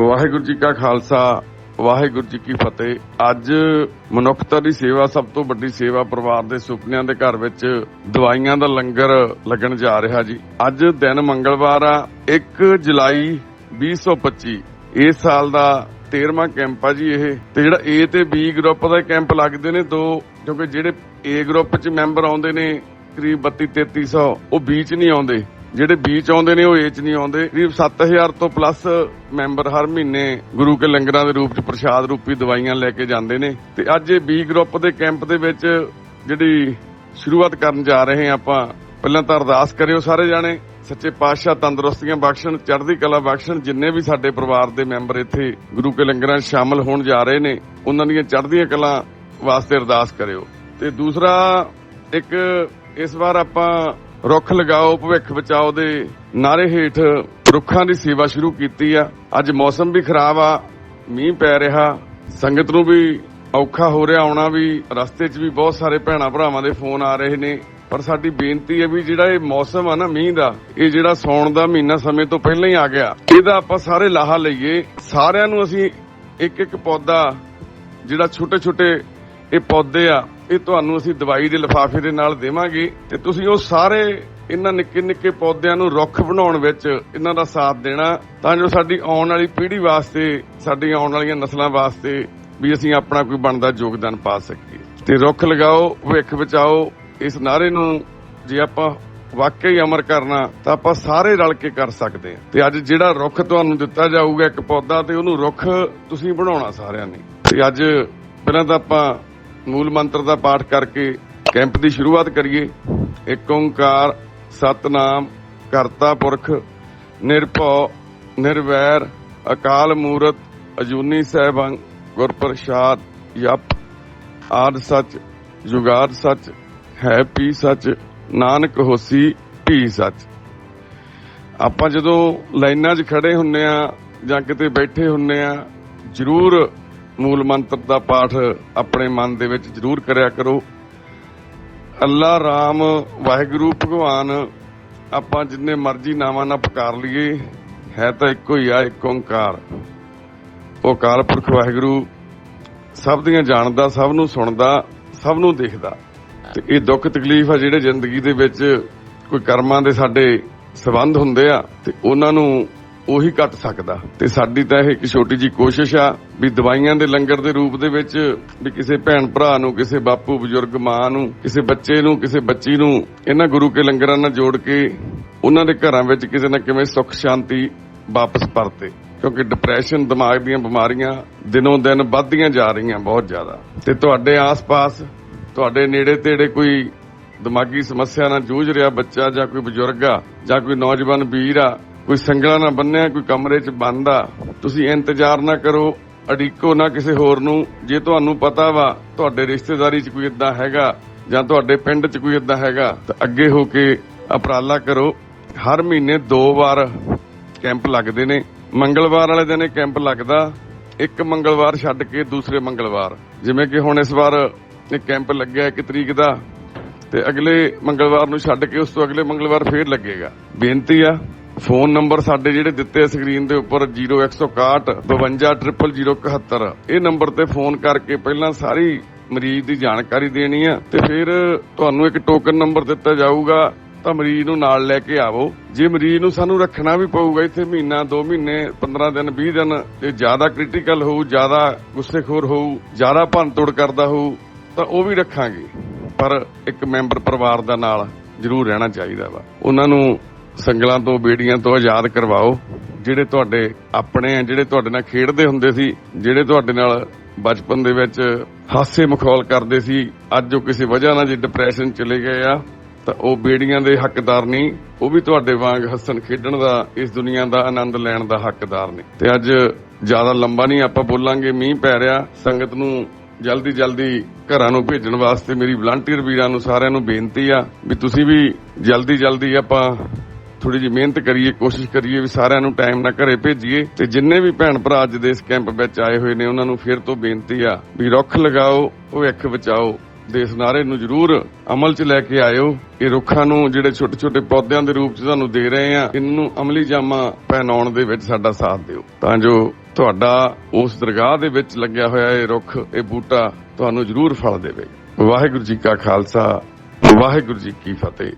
ਵਾਹਿਗੁਰੂ ਜੀ ਕਾ ਖਾਲਸਾ, ਵਾਹਿਗੁਰੂ ਜੀ ਕੀ ਫਤਿਹ। ਅੱਜ ਮਨੁੱਖਤਾ ਦੀ ਸੇਵਾ ਸਭ ਤੋਂ ਵੱਡੀ ਸੇਵਾ ਪਰਿਵਾਰ ਦੇ ਸੁਪਨਿਆਂ ਦੇ ਘਰ ਵਿੱਚ ਦਵਾਈਆਂ ਦਾ ਲੰਗਰ ਲੱਗਣ ਜਾ ਰਿਹਾ ਜੀ। ਅੱਜ ਦਿਨ ਮੰਗਲਵਾਰ ਆ 1 ਜੁਲਾਈ 2025 ਇਸ ਸਾਲ ਦਾ 13ਵਾਂ ਕੈਂਪ ਆ ਜੀ ਇਹ। ਤੇ ਜਿਹੜਾ A ਤੇ B ਗਰੁੱਪ ਦਾ ਕੈਂਪ ਲੱਗਦੇ ਨੇ ਦੋ, ਕਿਉਂਕਿ ਜਿਹੜੇ A ਗਰੁੱਪ 'ਚ ਮੈਂਬਰ ਆਉਂਦੇ ਨੇ, ਕਰੀਬ 32 3300 ਉਹ B 'ਚ ਨਹੀਂ ਆਉਂਦੇ। ਜਿਹੜੇ B 'ਚ ਆਉਂਦੇ ਨੇ ਉਹ A ਨਹੀਂ ਆਉਂਦੇ। ਕਰੀਬ 7000 ਤੋਂ ਪਲੱਸ ਮੈਂਬਰ ਹਰ ਮਹੀਨੇ ਗੁਰੂ ਕੇ ਲੰਗਰਾਂ ਦੇ ਰੂਪ 'ਚ ਪ੍ਰਸ਼ਾਦ ਰੂਪੀ ਦਵਾਈਆਂ ਲੈ ਕੇ ਜਾਂਦੇ ਨੇ। ਤੇ ਅੱਜ ਇਹ ਬੀ ਗਰੁੱਪ ਦੇ ਕੈਂਪ ਦੇ ਵਿੱਚ ਜਿਹੜੀ ਸ਼ੁਰੂਆਤ ਕਰਨ ਜਾ ਰਹੇ ਹਾਂ ਆਪਾਂ, ਪਹਿਲਾਂ ਤਾਂ ਅਰਦਾਸ ਕਰਿਓ ਸਾਰੇ ਜਾਣੇ। ਸੱਚੇ ਪਾਤਸ਼ਾਹ ਤੰਦਰੁਸਤੀਆਂ ਬਖਸ਼ਣ, ਚੜ੍ਹਦੀ ਕਲਾ ਬਖਸ਼ਣ, ਜਿੰਨੇ ਵੀ ਸਾਡੇ ਪਰਿਵਾਰ ਦੇ ਮੈਂਬਰ ਇੱਥੇ ਗੁਰੂ ਕੇ ਲੰਗਰਾਂ 'ਚ ਸ਼ਾਮਲ ਹੋਣ ਜਾ ਰਹੇ ਨੇ, ਉਹਨਾਂ ਦੀਆਂ ਚੜ੍ਹਦੀਆਂ ਕਲਾ ਵਾਸਤੇ ਅਰਦਾਸ ਕਰਿਓ। ਤੇ ਦੂਸਰਾ, ਇੱਕ ਇਸ ਵਾਰ ਆਪਾਂ ਰੁੱਖ ਲਗਾਓ, ਭਵਿੱਖ ਬਚਾਓ ਦੇ ਨਾਰੇ ਹੇਠ ਰੁੱਖਾਂ ਦੀ ਸੇਵਾ ਸ਼ੁਰੂ ਕੀਤੀ ਆ। ਅੱਜ ਮੌਸਮ ਵੀ ਖਰਾਬ ਆ, ਮੀਂਹ ਪੈ ਰਿਹਾ, ਸੰਗਤ ਨੂੰ ਵੀ ਔਖਾ ਹੋ ਰਿਹਾ, ਆਉਣਾ ਵੀ, ਰਸਤੇ 'ਚ ਵੀ ਬਹੁਤ ਸਾਰੇ ਭੈਣਾ ਭਰਾਵਾਂ ਦੇ ਫੋਨ ਆ ਰਹੇ ਨੇ। ਪਰ ਸਾਡੀ ਬੇਨਤੀ ਹੈ ਵੀ ਜਿਹੜਾ ਇਹ ਮੌਸਮ ਆ ਨਾ, ਮੀਂਹ ਦਾ, ਇਹ ਜਿਹੜਾ ਸੌਣ ਦਾ ਮਹੀਨਾ ਸਮੇਂ ਤੋਂ ਪਹਿਲਾਂ ਹੀ ਆ ਗਿਆ, ਇਹਦਾ ਆਪਾਂ ਸਾਰੇ ਲਾਹਾ ਲਈਏ। ਸਾਰਿਆਂ ਨੂੰ ਅਸੀਂ ਇੱਕ ਇੱਕ ਪੌਦਾ, ਜਿਹੜਾ ਛੋਟੇ ਛੋਟੇ ਇਹ ਪੌਦੇ ਆ ਇਹ ਤੁਹਾਨੂੰ ਅਸੀਂ ਦਵਾਈ ਦੇ ਲਿਫਾਫੇ ਦੇ ਨਾਲ ਦੇਵਾਂਗੇ ਤੇ ਤੁਸੀਂ ਉਹ ਸਾਰੇ ਇਹਨਾਂ ਨਿੱਕੇ ਨਿੱਕੇ ਪੌਦਿਆਂ ਨੂੰ ਰੁੱਖ ਬਣਾਉਣ ਵਿੱਚ ਇਹਨਾਂ ਦਾ ਸਾਥ ਦੇਣਾ, ਤਾਂ ਜੋ ਸਾਡੀ ਆਉਣ ਵਾਲੀ ਪੀੜ੍ਹੀ ਵਾਸਤੇ, ਸਾਡੀਆਂ ਆਉਣ ਵਾਲੀਆਂ ਨਸਲਾਂ ਵਾਸਤੇ ਵੀ ਅਸੀਂ ਆਪਣਾ ਕੋਈ ਬਣਦਾ ਯੋਗਦਾਨ ਪਾ ਸਕੀਏ। ਤੇ ਰੁੱਖ ਲਗਾਓ, ਭਵਿੱਖ ਬਚਾਓ, ਇਸ ਨਾਰੇ ਨੂੰ ਜੇ ਆਪਾਂ ਵਾਕਈ ਅਮਰ ਕਰਨਾ, ਤਾਂ ਆਪਾਂ ਸਾਰੇ ਰਲ ਕੇ ਕਰ ਸਕਦੇ ਹਾਂ। ਤੇ ਅੱਜ ਜਿਹੜਾ ਰੁੱਖ ਤੁਹਾਨੂੰ ਦਿੱਤਾ ਜਾਊਗਾ ਇੱਕ ਪੌਦਾ, ਤੇ ਉਹਨੂੰ ਰੁੱਖ ਤੁਸੀਂ ਬਣਾਉਣਾ ਸਾਰਿਆਂ ਨੇ। ਤੇ ਅੱਜ ਪਹਿਲਾਂ ਤਾਂ ਆਪਾਂ ਮੂਲ ਮੰਤਰ ਦਾ ਪਾਠ ਕਰਕੇ ਕੈਂਪ ਦੀ ਸ਼ੁਰੂਆਤ ਕਰੀਏ। ਏਕ ਓੰਕਾਰ, ਸਤਨਾਮ, ਕਰਤਾ ਪੁਰਖ, ਨਿਰਭਉ, ਨਿਰਵੈਰ, ਅਕਾਲ ਮੂਰਤ, ਅਜੂਨੀ ਸਹਿਬੰ ਗੁਰ ਪ੍ਰਸਾਦ ਯਪ, ਆਦ ਸੱਚ, ਜੁਗਾਦ ਸੱਚ, ਹੈ ਪੀ ਸੱਚ, ਨਾਨਕ ਹੋਸੀ, ਭੀ ਸੱਚ। ਆਪਾਂ ਜਦੋਂ ਲਾਈਨਾਂ 'ਚ ਖੜੇ ਹੁੰਨੇ ਆ ਜਾਂ ਕਿਤੇ ਬੈਠੇ ਹੁੰਨੇ ਆ, ਜ਼ਰੂਰ ਮੂਲ ਮੰਤਰ ਦਾ ਪਾਠ ਆਪਣੇ ਮਨ ਦੇ ਵਿੱਚ ਜ਼ਰੂਰ ਕਰਿਆ ਕਰੋ। ਅੱਲਾ, ਰਾਮ, ਵਾਹਿਗੁਰੂ, ਭਗਵਾਨ, ਆਪਾਂ ਜਿੰਨੇ ਮਰਜ਼ੀ ਨਾਵਾਂ ਨਾਲ ਪੁਕਾਰ ਲਈਏ, ਹੈ ਤਾਂ ਇੱਕੋ ਹੀ ਆ, ਇੱਕ ਓੰਕਾਰ। ਉਹ ਅਕਾਲ ਪੁਰਖ ਵਾਹਿਗੁਰੂ ਸਭ ਦੀਆਂ ਜਾਣਦਾ, ਸਭ ਨੂੰ ਸੁਣਦਾ, ਸਭ ਨੂੰ ਦੇਖਦਾ। ਤੇ ਇਹ ਦੁੱਖ ਤਕਲੀਫ ਆ ਜਿਹੜੇ ਜ਼ਿੰਦਗੀ ਦੇ ਵਿੱਚ ਕੋਈ ਕਰਮਾਂ ਦੇ ਸਾਡੇ ਸਬੰਧ ਹੁੰਦੇ ਆ, ਤੇ ਉਹਨਾਂ ਨੂੰ ਉਹੀ ਕੱਟ ਸਕਦਾ। ਤੇ ਸਾਡੀ ਤਾਂ ਇਹ ਇੱਕ ਛੋਟੀ ਜੀ ਕੋਸ਼ਿਸ਼ ਆ ਵੀ ਦਵਾਈਆਂ ਦੇ ਲੰਗਰ ਦੇ ਰੂਪ ਦੇ ਵਿੱਚ ਵੀ ਕਿਸੇ ਭੈਣ ਭਰਾ ਨੂੰ, ਕਿਸੇ ਬਾਪੂ, ਬਜ਼ੁਰਗ ਮਾਂ ਨੂੰ, ਕਿਸੇ ਬੱਚੇ ਨੂੰ, ਕਿਸੇ ਬੱਚੀ ਨੂੰ ਇਹਨਾਂ ਗੁਰੂ ਕੇ ਲੰਗਰਾਂ ਨਾਲ ਜੋੜ ਕੇ ਉਹਨਾਂ ਦੇ ਘਰਾਂ ਵਿੱਚ ਕਿਸੇ ਨਾ ਕਿਵੇਂ ਸੁੱਖ ਸ਼ਾਂਤੀ ਵਾਪਸ ਪਰਤੇ। ਕਿਉਂਕਿ ਡਿਪਰੈਸ਼ਨ ਦਿਮਾਗ ਦੀਆਂ ਬਿਮਾਰੀਆਂ ਦਿਨੋਂ ਦਿਨ ਵੱਧਦੀਆਂ ਜਾ ਰਹੀਆਂ ਬਹੁਤ ਜ਼ਿਆਦਾ। ਤੇ ਤੁਹਾਡੇ ਆਸ-ਪਾਸ, ਤੁਹਾਡੇ ਨੇੜੇ ਤੇੜੇ ਕੋਈ ਦਿਮਾਗੀ ਸਮੱਸਿਆ ਨਾਲ ਜੂਝ ਰਿਹਾ ਬੱਚਾ ਜਾਂ ਕੋਈ ਬਜ਼ੁਰਗ ਆ ਜਾਂ ਕੋਈ ਨੌਜਵਾਨ ਵੀਰ ਆ ਕੋਈ ਸੰਗਲਾ ਨਾ ਬੰਨਿਆ, ਕੋਈ ਕਮਰੇ 'ਚ ਬੰਦ ਆ ਤੁਸੀਂ ਇੰਤਜ਼ਾਰ ਨਾ ਕਰੋ, ਅੜੀਕੋ ਨਾ ਕਿਸੇ ਹੋਰ ਨੂੰ। ਜੇ ਤੁਹਾਨੂੰ ਪਤਾ ਵਾ, ਤੁਹਾਡੇ ਰਿਸ਼ਤੇਦਾਰੀ 'ਚ ਕੋਈ ਇਦਾਂ ਹੈਗਾ, ਜਾਂ ਤੁਹਾਡੇ ਪਿੰਡ 'ਚ ਕੋਈ ਇਦਾਂ ਹੈਗਾ, ਤਾਂ ਅੱਗੇ ਹੋ ਕੇ ਅਪਰਾਲਾ ਕਰੋ। ਹਰ ਮਹੀਨੇ ਦੋ ਵਾਰ ਕੈਂਪ ਲੱਗਦੇ ਨੇ। ਮੰਗਲਵਾਰ ਵਾਲੇ ਦਿਨ ਇਹ ਕੈਂਪ ਲੱਗਦਾ। ਇੱਕ ਮੰਗਲਵਾਰ ਛੱਡ ਕੇ ਦੂਸਰੇ ਮੰਗਲਵਾਰ। ਜਿਵੇਂ ਕਿ ਹੁਣ ਇਸ ਵਾਰ ਇਹ ਕੈਂਪ ਲੱਗਿਆ ਇੱਕ ਤਰੀਕ ਦਾ, ਤੇ ਅਗਲੇ ਮੰਗਲਵਾਰ ਨੂੰ ਛੱਡ ਕੇ ਉਸ ਤੋਂ ਅਗਲੇ ਮੰਗਲਵਾਰ ਫੇਰ ਲੱਗੇਗਾ। ਬੇਨਤੀ ਆ ਫੋਨ ਨੰਬਰ ਸਾਡੇ ਜਿਹੜੇ ਦਿੱਤੇ ਸਕਰੀਨ ਦੇ ਉੱਪਰ 0161 520071 ਇਹ ਨੰਬਰ ਤੇ ਫੋਨ ਕਰਕੇ ਪਹਿਲਾਂ ਸਾਰੀ ਮਰੀਜ਼ ਦੀ ਜਾਣਕਾਰੀ ਦੇਣੀ ਆ ਤੇ ਫਿਰ ਤੁਹਾਨੂੰ ਇੱਕ ਟੋਕਨ ਨੰਬਰ ਦਿੱਤਾ ਜਾਊਗਾ, ਤਾਂ ਮਰੀਜ਼ ਨੂੰ ਨਾਲ ਲੈ ਕੇ ਆਵੋ। ਜੇ ਮਰੀਜ਼ ਨੂੰ ਸਾਨੂੰ ਰੱਖਣਾ ਵੀ ਪਊਗਾ ਇੱਥੇ ਮਹੀਨਾ 2 ਮਹੀਨੇ 15 ਦਿਨ 20 ਦਿਨ ਜੇ ਜ਼ਿਆਦਾ ਕ੍ਰਿਟੀਕਲ ਹੋਊ, ਜ਼ਿਆਦਾ ਗੁੱਸੇਖੋਰ ਹੋਊ, ਜ਼ਿਆਦਾ ਭੰਨਤੋੜ ਕਰਦਾ ਹੋਊ, ਤਾਂ ਉਹ ਵੀ ਰੱਖਾਂਗੇ। ਪਰ ਇੱਕ ਮੈਂਬਰ ਪਰਿਵਾਰ ਦਾ ਨਾਲ ਜ਼ਰੂਰ ਰਹਿਣਾ ਚਾਹੀਦਾ ਵਾ। ਉਹਨਾਂ ਨੂੰ ਸੰਗਲਾਂ ਤੋਂ, ਬੇੜੀਆਂ ਤੋਂ ਆਜ਼ਾਦ ਕਰਵਾਓ। ਜਿਹੜੇ ਤੁਹਾਡੇ ਆਪਣੇ ਆ, ਜਿਹੜੇ ਤੁਹਾਡੇ ਨਾਲ ਖੇਡਦੇ ਹੁੰਦੇ ਸੀ, ਜਿਹੜੇ ਤੁਹਾਡੇ ਨਾਲ ਬਚਪਨ ਦੇ ਵਿੱਚ ਹਾਸੇ ਮਖੌਲ ਕਰਦੇ ਸੀ, ਅੱਜ ਉਹ ਕਿਸੇ ਵਜ੍ਹਾ ਨਾਲ ਜੇ ਡਿਪਰੈਸ਼ਨ ਚਲੇ ਗਏ ਆ, ਤਾਂ ਉਹ ਬੇੜੀਆਂ ਦੇ ਹੱਕਦਾਰ ਨਹੀਂ, ਉਹ ਵੀ ਤੁਹਾਡੇ ਵਾਂਗ ਹੱਸਣ ਖੇਡਣ ਦਾ, ਇਸ ਦੁਨੀਆ ਦਾ ਆਨੰਦ ਲੈਣ ਦਾ ਹੱਕਦਾਰ ਨੇ। ਤੇ ਅੱਜ ਜ਼ਿਆਦਾ ਲੰਬਾ ਨਹੀਂ ਆਪਾਂ ਬੋਲਾਂਗੇ, ਮੀਂਹ ਪੈ ਰਿਹਾ, ਸੰਗਤ ਨੂੰ ਜਲਦੀ ਜਲਦੀ ਘਰਾਂ ਨੂੰ ਭੇਜਣ ਵਾਸਤੇ ਮੇਰੀ ਵਲੰਟੀਅਰ ਵੀਰਾਂ ਨੂੰ ਸਾਰਿਆਂ ਨੂੰ ਬੇਨਤੀ ਆ, ਵੀ ਤੁਸੀਂ ਵੀ ਜਲਦੀ ਜਲਦੀ ਆਪਾਂ ਥੋੜੀ ਜਿਹੀ ਮਿਹਨਤ ਕਰੀਏ, ਕੋਸ਼ਿਸ਼ ਕਰੀਏ ਵੀ ਸਾਰਿਆਂ ਨੂੰ ਟਾਈਮ ਨਾਲ ਘਰੇ ਭੇਜੀਏ। ਤੇ ਜਿੰਨੇ ਵੀ ਭੈਣ ਭਰਾ ਅੱਜ ਦੇ ਇਸ ਕੈਂਪ ਵਿੱਚ ਆਏ ਹੋਏ ਨੇ, ਉਹਨਾਂ ਨੂੰ ਫਿਰ ਤੋਂ ਬੇਨਤੀ ਆ ਵੀ ਰੁੱਖ ਲਗਾਓ, ਭਵਿੱਖ ਬਚਾਓ। ਦੇ ਇਸ ਨਾਰੇ ਨੂੰ ਜ਼ਰੂਰ ਅਮਲ 'ਚ ਲੈ ਕੇ ਆਇਓ। ਇਹ ਰੁੱਖਾਂ ਨੂੰ ਜਿਹੜੇ ਛੋਟੇ ਛੋਟੇ ਪੌਦਿਆਂ ਦੇ ਰੂਪ 'ਚ ਤੁਹਾਨੂੰ ਦੇ ਰਹੇ ਆ, ਇਹਨਾਂ ਨੂੰ ਅਮਲੀ ਜਾਮਾ ਪਹਿਨਾਉਣ ਦੇ ਵਿੱਚ ਸਾਡਾ ਸਾਥ ਦਿਓ। ਤਾਂ ਜੋ ਤੁਹਾਡਾ ਉਸ ਦਰਗਾਹ ਦੇ ਵਿੱਚ ਲੱਗਿਆ ਹੋਇਆ ਇਹ ਰੁੱਖ, ਇਹ ਬੂਟਾ ਤੁਹਾਨੂੰ ਜ਼ਰੂਰ ਫਲ ਦੇਵੇਗਾ ਵਾਹਿਗੁਰੂ ਜੀ ਕਾ ਖਾਲਸਾ, ਵਾਹਿਗੁਰੂ ਜੀ ਕੀ ਫਤਿਹ।